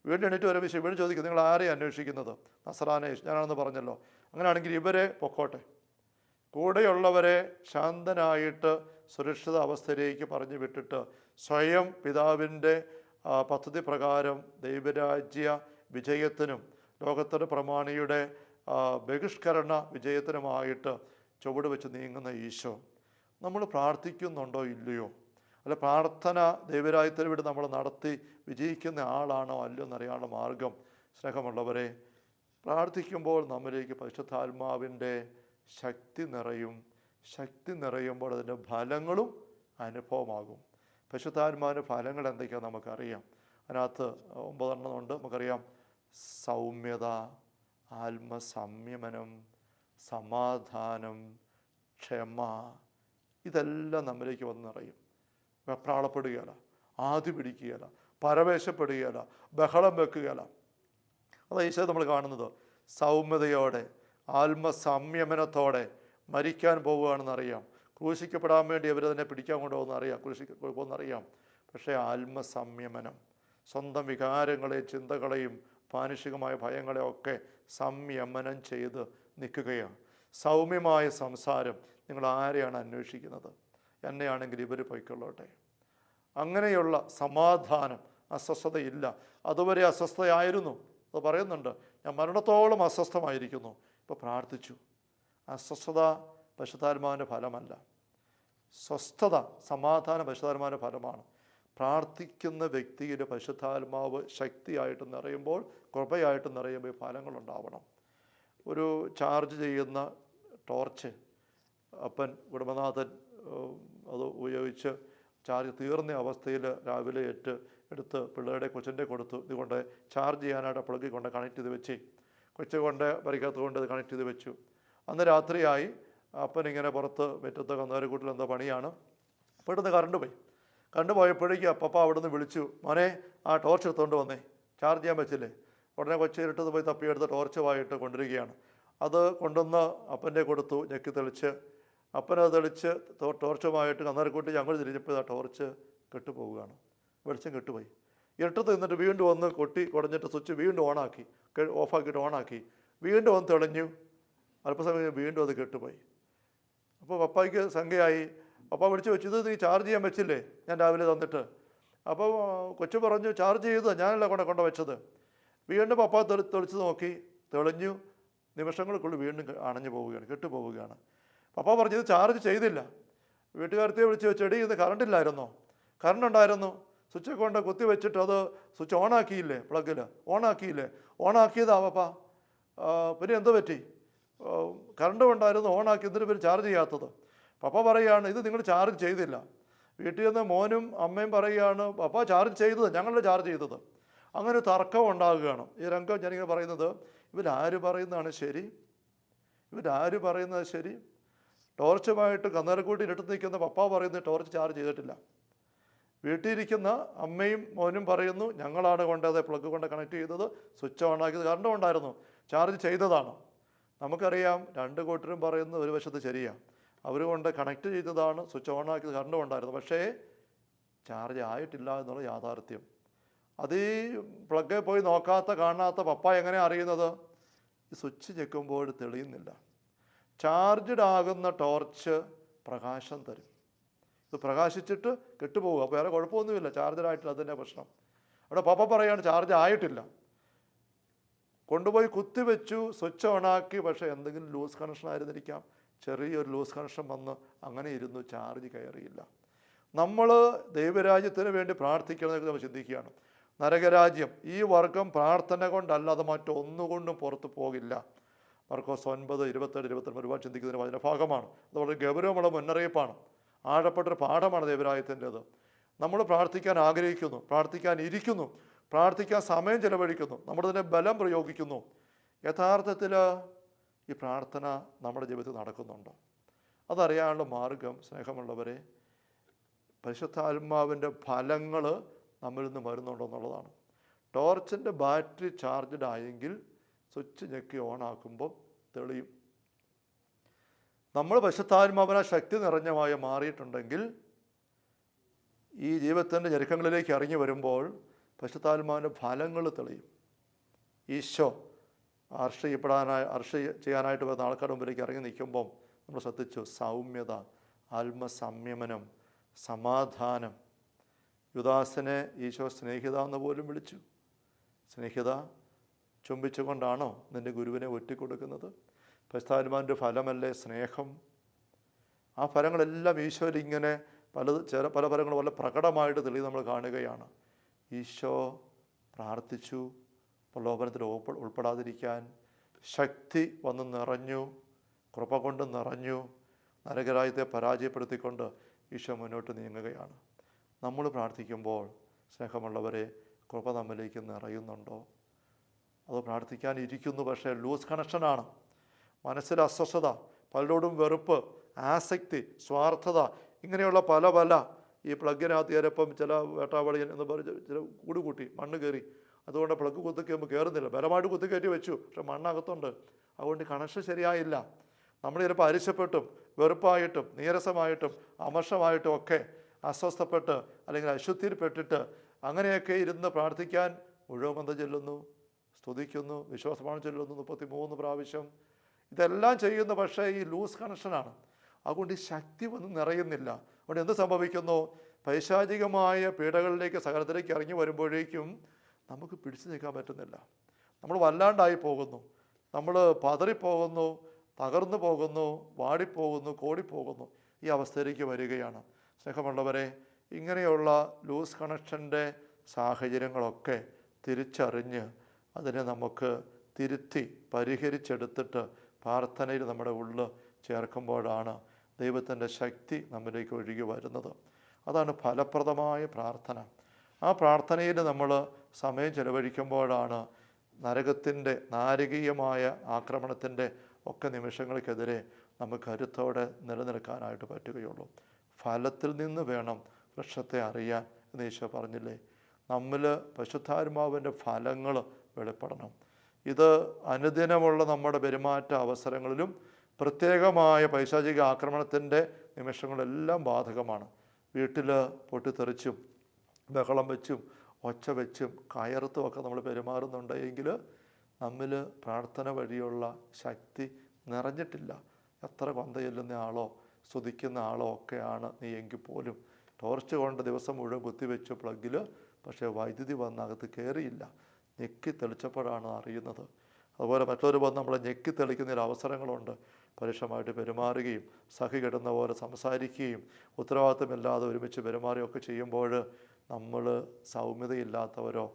വീണ്ടും എണീറ്റ് വരെ. വിഷയം വീണ്ടും ചോദിക്കും നിങ്ങൾ ആരെയാണ് അന്വേഷിക്കുന്നത്? നസറാനെ ഞാനാണെന്ന് പറഞ്ഞല്ലോ. അങ്ങനെയാണെങ്കിൽ ഇവരെ പൊക്കോട്ടെ. കൂടെയുള്ളവരെ ശാന്തനായിട്ട് സുരക്ഷിത അവസ്ഥയിലേക്ക് പറഞ്ഞു വിട്ടിട്ട് സ്വയം പിതാവിന്റെ പദ്ധതി പ്രകാരം ദൈവരാജ്യ വിജയത്തിനും ലോകത്തിന്റെ പ്രമാണിയുടെ ബഹിഷ്കരണ വിജയത്തിനുമായിട്ട് ചുവട് വെച്ച് നീങ്ങുന്ന ഈശോ. നമ്മൾ പ്രാർത്ഥിക്കുന്നുണ്ടോ ഇല്ലയോ? അല്ല പ്രാർത്ഥന ദൈവരാജ്യത്തിന് വേണ്ടി നമ്മൾ നടത്തി വിജയിക്കുന്ന ആളാണോ അല്ലയോ എന്നറിയാനുള്ള മാർഗം സ്നേഹമുള്ളവരെ പ്രാർത്ഥിക്കുമ്പോൾ നമ്മിലേക്ക് പരിശുദ്ധാത്മാവിന്റെ ശക്തി നിറയും ശക്തി നിറയുമ്പോൾ അതിന്റെ ഫലങ്ങളും അനുഭവമാകും. പരിശുദ്ധാത്മാവിന്റെ ഫലങ്ങൾ എന്തൊക്കെയാണ് നമുക്കറിയാം. അതിനകത്ത് ഒമ്പതെണ്ണം ഉണ്ട്. നമുക്കറിയാം സൗമ്യത ആത്മസംയമനം സമാധാനം ക്ഷമ ഇതെല്ലാം നമ്മിലേക്ക് വന്ന് നിറയും. വെപ്രാളപ്പെടുകയല്ല ആദ്യ പിടിക്കുകയല്ല പരവേശപ്പെടുകയല്ല ബഹളം വെക്കുകയല്ല. അതായത് ഈശോ നമ്മൾ കാണുന്നത്. സൗമ്യതയോടെ ആത്മസംയമനത്തോടെ മരിക്കാൻ പോവുകയാണെന്നറിയാം. ക്രൂശിക്കപ്പെടാൻ വേണ്ടി അവർ തന്നെ പിടിക്കാൻ കൊണ്ടുപോകുന്ന അറിയാം. ക്രൂശിക്ക പോകുന്നറിയാം പക്ഷേ ആത്മസംയമനം സ്വന്തം വികാരങ്ങളെയും ചിന്തകളെയും മാനുഷികമായ ഭയങ്ങളെയും ഒക്കെ സംയമനം ചെയ്ത് നിൽക്കുകയാണ്. സൗമ്യമായ സംസാരം നിങ്ങൾ ആരെയാണ് അന്വേഷിക്കുന്നത്? എന്നെയാണെങ്കിൽ ഇവർ പൊയ്ക്കൊള്ളട്ടെ. അങ്ങനെയുള്ള സമാധാനം അസ്വസ്ഥതയില്ല. അതുവരെ അസ്വസ്ഥയായിരുന്നു. അത് പറയുന്നുണ്ട് ഞാൻ മരണത്തോളം അസ്വസ്ഥമായിരിക്കുന്നു. ഇപ്പോൾ പ്രാർത്ഥിച്ചു. അസ്വസ്ഥത പശുതാത്മാവിന്റെ ഫലമല്ല. സ്വസ്ഥത സമാധാന പശുതാത്മാവിന്റെ ഫലമാണ്. പ്രാർത്ഥിക്കുന്ന വ്യക്തിയുടെ പശുത്താത്മാവ് ശക്തിയായിട്ട് നിറയുമ്പോൾ കൃപയായിട്ട് നിറയുമ്പോൾ ഫലങ്ങളുണ്ടാവണം ഒരു ചാർജ് ചെയ്യുന്ന ടോർച്ച് അപ്പൻ കുടുംബനാഥൻ അത് ഉപയോഗിച്ച് ചാർജ് തീർന്ന അവസ്ഥയിൽ രാവിലെ എട്ട് എടുത്ത് പിള്ളേരുടെ കൊച്ചിന്റെ കൊടുത്തു. ഇതുകൊണ്ട് ചാർജ് ചെയ്യാനായിട്ട് പ്ലഗ് കൊണ്ട് കണക്ട് ചെയ്ത് വെച്ച് കൊച്ചു കൊണ്ട് പരിക്കകത്ത് കൊണ്ട് കണക്ട് ചെയ്ത് വെച്ചു. അന്ന് രാത്രിയായി. അപ്പൻ ഇങ്ങനെ പുറത്ത് മുറ്റത്ത് കന്നുകാലിക്കൂട്ടിൽ എന്തോ പണിയാണ്. പെട്ടെന്ന് കറണ്ട് പോയി. കറണ്ട് പോയപ്പോഴേക്കും അപ്പപ്പ അവിടുന്ന് വിളിച്ചു മോനെ ആ ടോർച്ച് എടുത്തുകൊണ്ട് വന്നേ. ചാർജ് ചെയ്യാൻ പറ്റില്ലേ? ഉടനെ കൊച്ചു ഇരുട്ടത് പോയി തപ്പിയെടുത്ത് ടോർച്ചുമായിട്ട് കൊണ്ടിരിക്കുകയാണ് അത് കൊണ്ടുവന്ന് അപ്പന്റെ കൊടുത്തു ഞെക്കി തെളിച്ച്. അപ്പനത് തെളിച്ച് ടോർച്ചുമായിട്ട് കന്നാരിക്കൂട്ടി ഞങ്ങൾ തിരിഞ്ഞപ്പോൾ ആ ടോർച്ച് കെട്ടുപോവുകയാണ്. വെളിച്ചം കെട്ടുപോയി. ഇരുട്ടത്ത് നിന്നിട്ട് വീണ്ടും വന്ന് കൊട്ടി കുടഞ്ഞിട്ട് സ്വിച്ച് വീണ്ടും ഓണാക്കി ഓഫാക്കിയിട്ട് ഓണാക്കി. വീണ്ടും ഒന്ന് തെളിഞ്ഞു. അല്പസമയം വീണ്ടും അത് കെട്ടുപോയി. അപ്പോൾ പപ്പായ്ക്ക് സംഖ്യയായി. പപ്പ വിളിച്ച് വെച്ചു ഇത് നീ ചാർജ് ചെയ്യാൻ വെച്ചില്ലേ? ഞാൻ രാവിലെ തന്നിട്ട്. അപ്പോൾ കൊച്ചു പറഞ്ഞു ചാർജ് ചെയ്ത്. ഞാനല്ല കൊണ്ട് കൊണ്ട് വെച്ചത്. വീണ്ടും പപ്പ തെളി തെളിച്ച് നോക്കി. തെളിഞ്ഞു. നിമിഷങ്ങൾക്കുള്ളിൽ വീണ്ടും അണഞ്ഞു പോവുകയാണ് കെട്ടുപോവുകയാണ്. പപ്പ പറഞ്ഞു ഇത് ചാർജ് ചെയ്തില്ല. വീട്ടുകാരത്തെ വിളിച്ച് വെച്ചെടി ഇത് കറണ്ട് ഇല്ലായിരുന്നോ? കറണ്ട് ഉണ്ടായിരുന്നു. സ്വിച്ച് കൊണ്ട് കുത്തി വെച്ചിട്ട് അത് സ്വിച്ച് ഓണാക്കിയില്ലേ പ്ലഗിൽ ഓണാക്കിയില്ലേ ഓണാക്കിയതാവപ്പാ പിന്നെ എന്ത് പറ്റി? കറണ്ട് കൊണ്ടായിരുന്നു ഓണാക്കി എന്നിട്ട് പിന്നെ ചാർജ് ചെയ്യാത്തത്? പപ്പ പറയുകയാണ് ഇത് നിങ്ങൾ ചാർജ് ചെയ്തില്ല. വീട്ടിൽ നിന്ന് മോനും അമ്മയും പറയുകയാണ് പപ്പ ചാർജ് ചെയ്തത് ഞങ്ങളുടെ ചാർജ് ചെയ്തത്. അങ്ങനെ തർക്കം ഉണ്ടാകുകയാണ്. ഈ രംഗം ഞാനിങ്ങനെ പറയുന്നത് ഇവരാര് പറയുന്നതാണ് ശരി? ഇവരാര് പറയുന്നത് ശരി? ടോർച്ചുമായിട്ട് കന്നേരക്കൂട്ടി ഇരട്ട് നിൽക്കുന്ന പപ്പ പറയുന്നത് ടോർച്ച് ചാർജ് ചെയ്തിട്ടില്ല. വീട്ടിലിരിക്കുന്ന അമ്മയും മോനും പറയുന്നു ഞങ്ങളാണ് കൊണ്ടത് പ്ലഗ് കൊണ്ട് കണക്ട് ചെയ്തത് സ്വിച്ച് ഓൺ ആക്കിയത്. കറണ്ട് ഉണ്ടായിരുന്നു ചാർജ് ചെയ്തതാണ്. നമുക്കറിയാം രണ്ട് കൂട്ടരും പറയുന്നത് ഒരു വശത്ത് ശരിയാണ് അവർ കൊണ്ട് കണക്ട് ചെയ്തതാണ് സ്വിച്ച് ഓൺ ആക്കിയത് കറണ്ട് ഉണ്ടായിരുന്നു പക്ഷേ ചാർജ് ആയിട്ടില്ല എന്നുള്ള യാഥാർത്ഥ്യം. അത് ഈ പ്ലഗ് പോയി നോക്കാത്ത കാണാത്ത പപ്പ എങ്ങനെ അറിയുന്നത്? സ്വിച്ച് ചെക്കുമ്പോൾ തെളിയുന്നില്ല. ചാർജ്ഡ് ആകുന്ന ടോർച്ച് പ്രകാശം തരും. ഇത് പ്രകാശിച്ചിട്ട് കെട്ടുപോകും. അപ്പോൾ വേറെ കുഴപ്പമൊന്നുമില്ല. ചാർജറായിട്ടില്ല അതിന്റെ പ്രശ്നം. അവിടെ പപ്പ പറയാണ് ചാർജ് ആയിട്ടില്ല. കൊണ്ടുപോയി കുത്തിവെച്ചു സ്വിച്ച് ഓണാക്കി പക്ഷേ എന്തെങ്കിലും ലൂസ് കണക്ഷൻ ആയിരുന്നിരിക്കാം. ചെറിയൊരു ലൂസ് കണക്ഷൻ വന്ന് അങ്ങനെ ഇരുന്നു ചാർജ് കയറിയില്ല. നമ്മൾ ദൈവരാജ്യത്തിന് വേണ്ടി പ്രാർത്ഥിക്കണമെന്ന് നമ്മൾ ചിന്തിക്കുകയാണ്. നരകരാജ്യം ഈ വർഗം പ്രാർത്ഥന കൊണ്ടല്ലാതെ മറ്റൊന്നുകൊണ്ടും പുറത്തു പോകില്ല. മർക്കോസ് ഒൻപത് ഇരുപത്തേഴ് ഇരുപത്തൊൻപത് ഒരുപാട് ചിന്തിക്കുന്നതിന് വളരെ ഭാഗമാണ്. അത് വളരെ ഗൗരവമുള്ള മുന്നറിയിപ്പാണ്. ആഴപ്പെട്ടൊരു പാഠമാണ് ദൈവരാജ്യത്തിന്റെത്. നമ്മൾ പ്രാർത്ഥിക്കാൻ ആഗ്രഹിക്കുന്നു പ്രാർത്ഥിക്കാൻ ഇരിക്കുന്നു പ്രാർത്ഥിക്കാൻ സമയം ചെലവഴിക്കുന്നു നമ്മുടെ തന്നെ ബലം പ്രയോഗിക്കുന്നു. യഥാർത്ഥത്തിൽ ഈ പ്രാർത്ഥന നമ്മുടെ ജീവിതത്തിൽ നടക്കുന്നുണ്ടോ. അതറിയാനുള്ള മാർഗം സ്നേഹമുള്ളവരെ പരിശുദ്ധാത്മാവിന്റെ ഫലങ്ങൾ നമ്മിൽ നിന്ന് വരുന്നുണ്ടോ എന്നുള്ളതാണ്. ടോർച്ചിന്റെ ബാറ്ററി ചാർജ്ഡ് ആയെങ്കിൽ സ്വിച്ച് ഞെക്കി ഓണാക്കുമ്പോൾ തെളിയും. നമ്മൾ പശുത്താത്മാവന ശക്തി നിറഞ്ഞമായി മാറിയിട്ടുണ്ടെങ്കിൽ ഈ ജീവിതത്തിന്റെ ഞെരുക്കങ്ങളിലേക്ക് ഇറങ്ങി വരുമ്പോൾ പശുത്താത്മാവിന്റെ ഫലങ്ങൾ തെളിയും. ഈശോ അർഷ അർഷ ചെയ്യാനായിട്ട് വരുന്ന ആൾക്കാരുടെ മുമ്പിലേക്ക് ഇറങ്ങി നിൽക്കുമ്പം നമ്മൾ ശ്രദ്ധിച്ചു സൗമ്യത ആത്മസംയമനം സമാധാനം. യുദാസിനെ ഈശോ സ്നേഹിത എന്ന് പോലും വിളിച്ചു. സ്നേഹിത ചുംബിച്ചുകൊണ്ടാണോ നിന്റെ ഗുരുവിനെ ഒറ്റിക്കൊടുക്കുന്നത് പരിസ്ഥാത്മാവിന്റെ ഫലമല്ലേ സ്നേഹം? ആ ഫലങ്ങളെല്ലാം ഈശോയിൽ ഇങ്ങനെ പല ചില പല ഫലങ്ങളും വളരെ പ്രകടമായിട്ട് തെളിവ് നമ്മൾ കാണുകയാണ്. ഈശോ പ്രാർത്ഥിച്ചു പ്രലോഭനത്തിൽ ഉൾപ്പെ ഉൾപ്പെടാതിരിക്കാൻ ശക്തി വന്ന് നിറഞ്ഞു കൃപ കൊണ്ട് നിറഞ്ഞു നരകരാജ്യത്തെ പരാജയപ്പെടുത്തിക്കൊണ്ട് ഈശോ മുന്നോട്ട് നീങ്ങുകയാണ്. നമ്മൾ പ്രാർത്ഥിക്കുമ്പോൾ സ്നേഹമുള്ളവരെ കൃപ നമ്മിലേക്ക് നിറയുന്നുണ്ടോ? അത് പ്രാർത്ഥിക്കാൻ ഇരിക്കുന്നു പക്ഷേ ലൂസ് കണക്ഷനാണ്. മനസ്സിൽ അസ്വസ്ഥത പലരോടും വെറുപ്പ് ആസക്തി സ്വാർത്ഥത ഇങ്ങനെയുള്ള പല പല ഈ പ്ലഗിനകത്ത് കയറിയപ്പം ചില വേട്ടാവളിയൻ എന്ന് പറഞ്ഞ് ചില കൂട് കൂട്ടി മണ്ണ് കയറി. അതുകൊണ്ട് പ്ലഗ് കുത്തിക്കുമ്പോൾ കയറുന്നില്ല ബലമായിട്ട് കുത്തിക്കയറ്റി വെച്ചു. പക്ഷെ മണ്ണകത്തുണ്ട്. അതുകൊണ്ട് കണക്ഷൻ ശരിയായില്ല. നമ്മൾ ചിലപ്പോൾ അരിശപ്പെട്ടും വെറുപ്പായിട്ടും നീരസമായിട്ടും അമർഷമായിട്ടും ഒക്കെ അസ്വസ്ഥപ്പെട്ട് അല്ലെങ്കിൽ അശുദ്ധിയിൽപ്പെട്ടിട്ട് അങ്ങനെയൊക്കെ ഇരുന്ന് പ്രാർത്ഥിക്കാൻ മുഴുവൻ ബന്ധം ചെല്ലുന്നു സ്തുതിക്കുന്നു വിശ്വാസമാണ് ചൊല്ലുന്നു. മുപ്പത്തി മൂന്ന് പ്രാവശ്യം ഇതെല്ലാം ചെയ്യുന്ന പക്ഷേ ഈ ലൂസ് കണക്ഷനാണ് അതുകൊണ്ട് ഈ ശക്തി വന്ന് നിറയുന്നില്ല. അതുകൊണ്ട് എന്ത് സംഭവിക്കുന്നു? പൈശാചികമായ പീഡകളിലേക്ക് സകലത്തിലേക്ക് ഇറങ്ങി വരുമ്പോഴേക്കും നമുക്ക് പിടിച്ചു നിൽക്കാൻ പറ്റുന്നില്ല. നമ്മൾ വല്ലാണ്ടായി പോകുന്നു. നമ്മൾ പതറിപ്പോകുന്നു തകർന്നു പോകുന്നു വാടിപ്പോകുന്നു കോടിപ്പോകുന്നു ഈ അവസ്ഥയിലേക്ക് വരികയാണ്. സ്നേഹമുള്ളവരെ ഇങ്ങനെയുള്ള ലൂസ് കണക്ഷന്റെ സാഹചര്യങ്ങളൊക്കെ തിരിച്ചറിഞ്ഞ് അതിനെ നമുക്ക് തിരുത്തി പരിഹരിച്ചെടുത്തിട്ട് പ്രാർത്ഥനയിൽ നമ്മുടെ ഉള്ളിൽ ചേർക്കുമ്പോഴാണ് ദൈവത്തിന്റെ ശക്തി നമ്മിലേക്ക് ഒഴുകി വരുന്നത്. അതാണ് ഫലപ്രദമായ പ്രാർത്ഥന. ആ പ്രാർത്ഥനയിൽ നമ്മൾ സമയം ചെലവഴിക്കുമ്പോഴാണ് നരകത്തിന്റെ നാരകീയമായ ആക്രമണത്തിന്റെ ഒക്കെ നിമിഷങ്ങൾക്കെതിരെ നമുക്ക് കരുത്തോടെ നിലനിൽക്കാനായിട്ട് പറ്റുകയുള്ളൂ. ഫലത്തിൽ നിന്ന് വേണം വൃക്ഷത്തെ അറിയാൻ എന്ന് ഈശോ പറഞ്ഞില്ലേ? നമ്മൾ പശുദ്ധാത്മാവിന്റെ ഫലങ്ങൾ വെളിപ്പെടണം. ഇത് അനുദിനമുള്ള നമ്മുടെ പെരുമാറ്റ അവസരങ്ങളിലും പ്രത്യേകമായ പൈശാചിക ആക്രമണത്തിന്റെ നിമിഷങ്ങളെല്ലാം ബാധകമാണ്. വീട്ടിൽ പൊട്ടിത്തെറിച്ചും ബഹളം വെച്ചും ഒച്ച വെച്ചും കയർത്തും ഒക്കെ നമ്മൾ പെരുമാറുന്നുണ്ടെങ്കിൽ നമ്മിൽ പ്രാർത്ഥന വഴിയുള്ള ശക്തി നിറഞ്ഞിട്ടില്ല. എത്ര കൊന്ത ചെല്ലുന്ന ആളോ സ്തുതിക്കുന്ന ആളോ ഒക്കെയാണ് നീ എങ്കിൽ പോലും. ടോർച്ച് കൊണ്ട് ദിവസം മുഴുവൻ കുത്തിവെച്ചു പ്ലഗിൽ പക്ഷേ വൈദ്യുതി വന്നകത്ത് കയറിയില്ല. ഞെക്കി തെളിച്ചപ്പോഴാണ് അറിയുന്നത്. അതുപോലെ മറ്റൊരു പോലെ നമ്മളെ ഞെക്കി തെളിക്കുന്നതിൽ അവസരങ്ങളുണ്ട്. പരുഷമായിട്ട് പെരുമാറുകയും സഹി കിടുന്ന പോലെ സംസാരിക്കുകയും ഉത്തരവാദിത്തമില്ലാതെ ഒരുമിച്ച് പെരുമാറുകയൊക്കെ ചെയ്യുമ്പോൾ നമ്മൾ സൗമ്യതയില്ലാത്തവരോ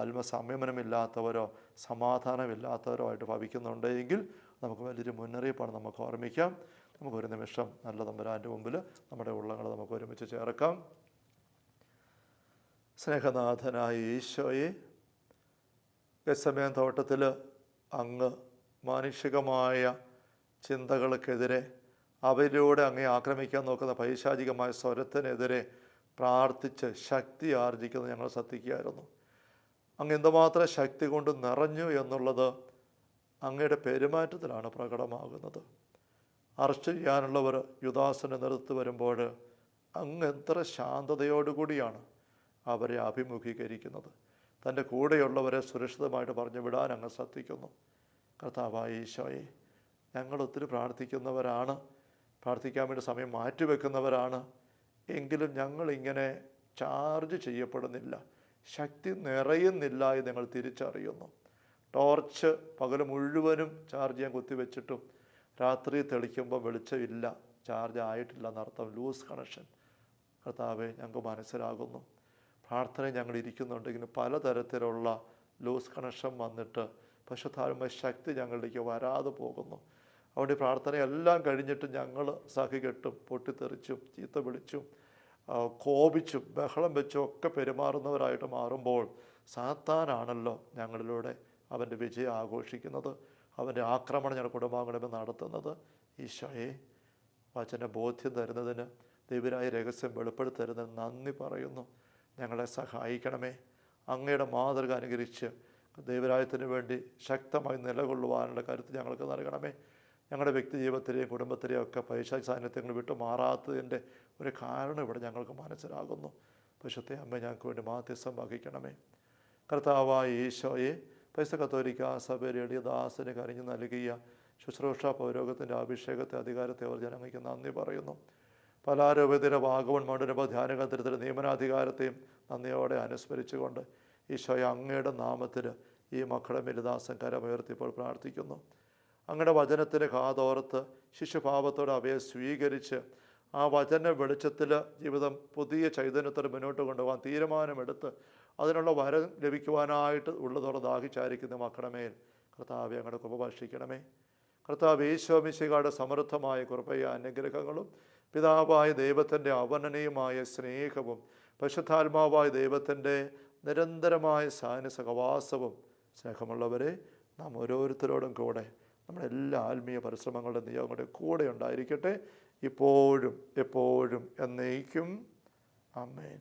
ആത്മസംയമനമില്ലാത്തവരോ സമാധാനമില്ലാത്തവരോ ആയിട്ട് ഭവിക്കുന്നുണ്ടെങ്കിൽ നമുക്ക് വലിയൊരു മുന്നറിയിപ്പാണ് നമുക്ക് ഓർമ്മിക്കാം. നമുക്കൊരു നിമിഷം നല്ല തമ്പുരാന്റെ മുമ്പിൽ നമ്മുടെ ഉള്ളങ്ങൾ നമുക്ക് ഒരുമിച്ച് ചേർക്കാം. സ്നേഹനാഥനായ ഈശോയെ ഗസമയം തോട്ടത്തിൽ അങ്ങ് മാനുഷികമായ ചിന്തകൾക്കെതിരെ അവരിലൂടെ അങ്ങേ ആക്രമിക്കാൻ നോക്കുന്ന പൈശാചികമായ സ്വരത്തിനെതിരെ പ്രാർത്ഥിച്ച് ശക്തി ആർജിക്കുന്നത് ഞങ്ങൾ ശ്രദ്ധിക്കുകയായിരുന്നു. അങ്ങ് എന്തുമാത്രം ശക്തി കൊണ്ട് നിറഞ്ഞു എന്നുള്ളത് അങ്ങയുടെ പെരുമാറ്റത്തിലാണ് പ്രകടമാകുന്നത്. അറസ്റ്റ് ചെയ്യാനുള്ളവർ യുദാസന നിർത്തി വരുമ്പോൾ അങ്ങ് എത്ര ശാന്തതയോടുകൂടിയാണ് അവരെ അഭിമുഖീകരിക്കുന്നത്. തന്റെ കൂടെയുള്ളവരെ സുരക്ഷിതമായിട്ട് പറഞ്ഞു വിടാൻ അങ്ങ് ശ്രദ്ധിക്കുന്നു. കർത്താവായ ഈശോയെ ഞങ്ങൾ ഒത്തിരി പ്രാർത്ഥിക്കുന്നവരാണ്. പ്രാർത്ഥിക്കാൻ വേണ്ടി സമയം മാറ്റിവെക്കുന്നവരാണ്. എങ്കിലും ഞങ്ങളിങ്ങനെ ചാർജ് ചെയ്യപ്പെടുന്നില്ല. ശക്തി നിറയുന്നില്ല എന്ന് ഞങ്ങൾ തിരിച്ചറിയുന്നു. ടോർച്ച് പകൽ മുഴുവനും ചാർജ് ചെയ്യാൻ കുത്തിവെച്ചിട്ടും രാത്രി തെളിക്കുമ്പോൾ വെളിച്ചമില്ല. ചാർജ് ആയിട്ടില്ല എന്നർത്ഥം ലൂസ് കണക്ഷൻ. കർത്താവെ ഞങ്ങൾക്ക് മനസ്സിലാകുന്നു. പ്രാർത്ഥനയിൽ ഞങ്ങൾ ഇരിക്കുന്നുണ്ടെങ്കിലും പലതരത്തിലുള്ള ലൂസ് കണക്ഷൻ വന്നിട്ട് പശുധാരമായ ശക്തി ഞങ്ങളിലേക്ക് വരാതെ പോകുന്നു. അവിടെ പ്രാർത്ഥനയെല്ലാം കഴിഞ്ഞിട്ട് ഞങ്ങൾ സഹികെട്ടും പൊട്ടിത്തെറിച്ചും ചീത്ത വിളിച്ചും കോപിച്ചും ബഹളം വെച്ചും ഒക്കെ പെരുമാറുന്നവരായിട്ട് മാറുമ്പോൾ സാത്താനാണല്ലോ ഞങ്ങളിലൂടെ അവന്റെ വിജയം ആഘോഷിക്കുന്നത്. അവന്റെ ആക്രമണം ഞങ്ങളുടെ കുടുംബാംഗങ്ങളെ നടത്തുന്നത്. ഈശോയെ വചന ബോധ്യം തരുന്നതിന് ദൈവരായ രഹസ്യം വെളിപ്പെടുത്തരുന്നതിന് നന്ദി പറയുന്നു. ഞങ്ങളെ സഹായിക്കണമേ. അങ്ങയുടെ മാതൃക അനുകരിച്ച് ദൈവരായത്തിന് വേണ്ടി ശക്തമായി നിലകൊള്ളുവാനുള്ള കരുത്ത് ഞങ്ങൾക്ക് നൽകണമേ. ഞങ്ങളുടെ വ്യക്തി ജീവിതത്തിലെയും കുടുംബത്തിലെയും ഒക്കെ പൈസ സാന്നിധ്യങ്ങൾ വിട്ടു മാറാത്തതിന്റെ ഒരു കാരണം ഇവിടെ ഞങ്ങൾക്ക് മനസ്സിലാകുന്നു. പശുത്തെ അമ്മ ഞങ്ങൾക്ക് വേണ്ടി മാധ്യസ്ഥം വഹിക്കണമേ. കർത്താവായ ഈശോയെ പൈസ കത്തോലിക്ക സഭയിൽ എളിയ ദാസന് കനിഞ്ഞു നൽകിയ ശുശ്രൂഷ പൗരോഗത്തിന്റെ അഭിഷേകത്തെ അധികാരത്തെ അവർ ജനങ്ങൾക്ക് നന്ദി പറയുന്നു. പലാരോപതിയുടെ വാഗവൺ മണ്ഡലപ ധ്യാനകേന്ദ്രത്തിന്റെ നിയമനാധികാരത്തെയും നന്ദിയോടെ അനുസ്മരിച്ചുകൊണ്ട് ഈശോയെ അങ്ങയുടെ നാമത്തിൽ ഈ മക്കളെ മിരുദാസൻ കരമുയർത്തിപ്പോൾ പ്രാർത്ഥിക്കുന്നു. അങ്ങയുടെ വചനത്തിന് കാതോർത്ത് ശിശുഭാവത്തോടെ അവയെ സ്വീകരിച്ച് ആ വചന വെളിച്ചത്തിൽ ജീവിതം പുതിയ ചൈതന്യത്തോടെ മുന്നോട്ട് കൊണ്ടുപോകാൻ തീരുമാനമെടുത്ത് അതിനുള്ള വരം ലഭിക്കുവാനായിട്ട് ഉള്ളതോടെ ദാഹിച്ചായിരിക്കുന്ന മക്കളമേൽ കർത്താവ് അങ്ങടെ കൃപ ഭക്ഷിക്കണമേ. കർത്താവ് ഈശോമിശികായുടെ സമൃദ്ധമായ കൃപയ അനുഗ്രഹങ്ങളും പിതാവായ ദൈവത്തിന്റെ അവനനയുമായ സ്നേഹവും പശുദ്ധാത്മാവായ ദൈവത്തിന്റെ നിരന്തരമായ സാന്യ സഹവാസവും സ്നേഹമുള്ളവരെ നാം ഓരോരുത്തരോടും കൂടെ നമ്മുടെ എല്ലാ ആത്മീയ പരിശ്രമങ്ങളുടെ നിയോഗങ്ങളുടെ കൂടെ ഉണ്ടായിരിക്കട്ടെ. ഇപ്പോഴും എപ്പോഴും എന്നേക്കും. അമ്മേൻ